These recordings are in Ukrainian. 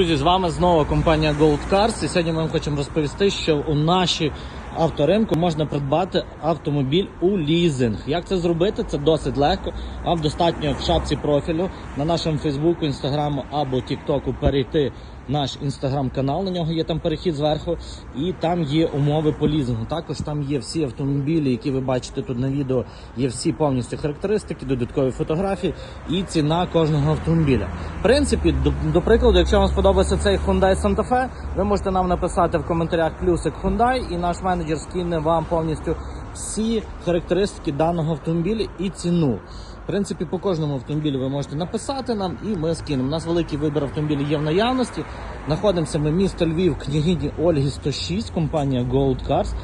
Друзі, з вами знову компанія Gold Cars. І сьогодні ми вам хочемо розповісти, що у нашій авторинку можна придбати автомобіль у лізинг. Як це зробити? Це досить легко. Вам достатньо в шапці профілю на нашому Фейсбуку, Інстаграму або Тіктоку перейти наш інстаграм-канал. На нього є там перехід зверху, і там є умови по лізингу. Також там є всі автомобілі, які ви бачите тут на відео. Є всі повністю характеристики, додаткові фотографії і ціна кожного автомобіля. В принципі, до, до прикладу, якщо вам сподобається цей Hyundai Santa Fe, ви можете нам написати в коментарях плюсик Hyundai, і наш менеджер скине вам повністю всі характеристики даного автомобіля і ціну. В принципі, по кожному автомобілю ви можете написати нам, і ми скинемо. У нас великий вибір автомобілів є в наявності. Знаходимося ми місто Львів, княгині Ольги 106, компанія Gold Cars.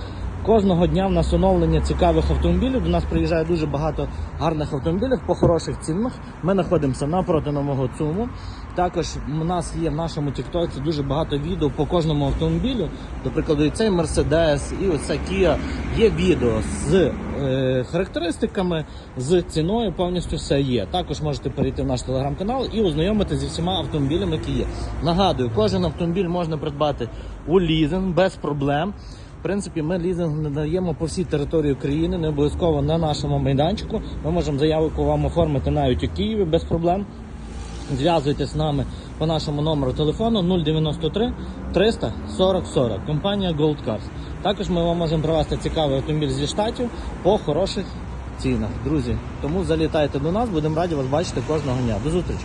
Кожного дня в нас оновлення цікавих автомобілів. До нас приїжджає дуже багато гарних автомобілів по хороших цінах. Ми знаходимося напроти нового ЦУМу. Також у нас є в нашому Тіктоці дуже багато відео по кожному автомобілю. До прикладу, і цей Mercedes, і оця Kia. Є відео з е, характеристиками, з ціною, повністю все є. Також можете перейти в наш телеграм-канал і ознайомитися зі всіма автомобілями, які є. Нагадую, кожен автомобіль можна придбати у лізинг без проблем. В принципі, ми лізинг надаємо по всій території України, не обов'язково на нашому майданчику. Ми можемо заявку вам оформити навіть у Києві без проблем. Зв'язуйтесь з нами по нашому номеру телефону 093 300 40 40. Компанія Gold Cars. Також ми вам можемо привезти цікавий автомобіль зі штатів по хороших цінах. Друзі, тому залітайте до нас, будемо раді вас бачити кожного дня. До зустрічі!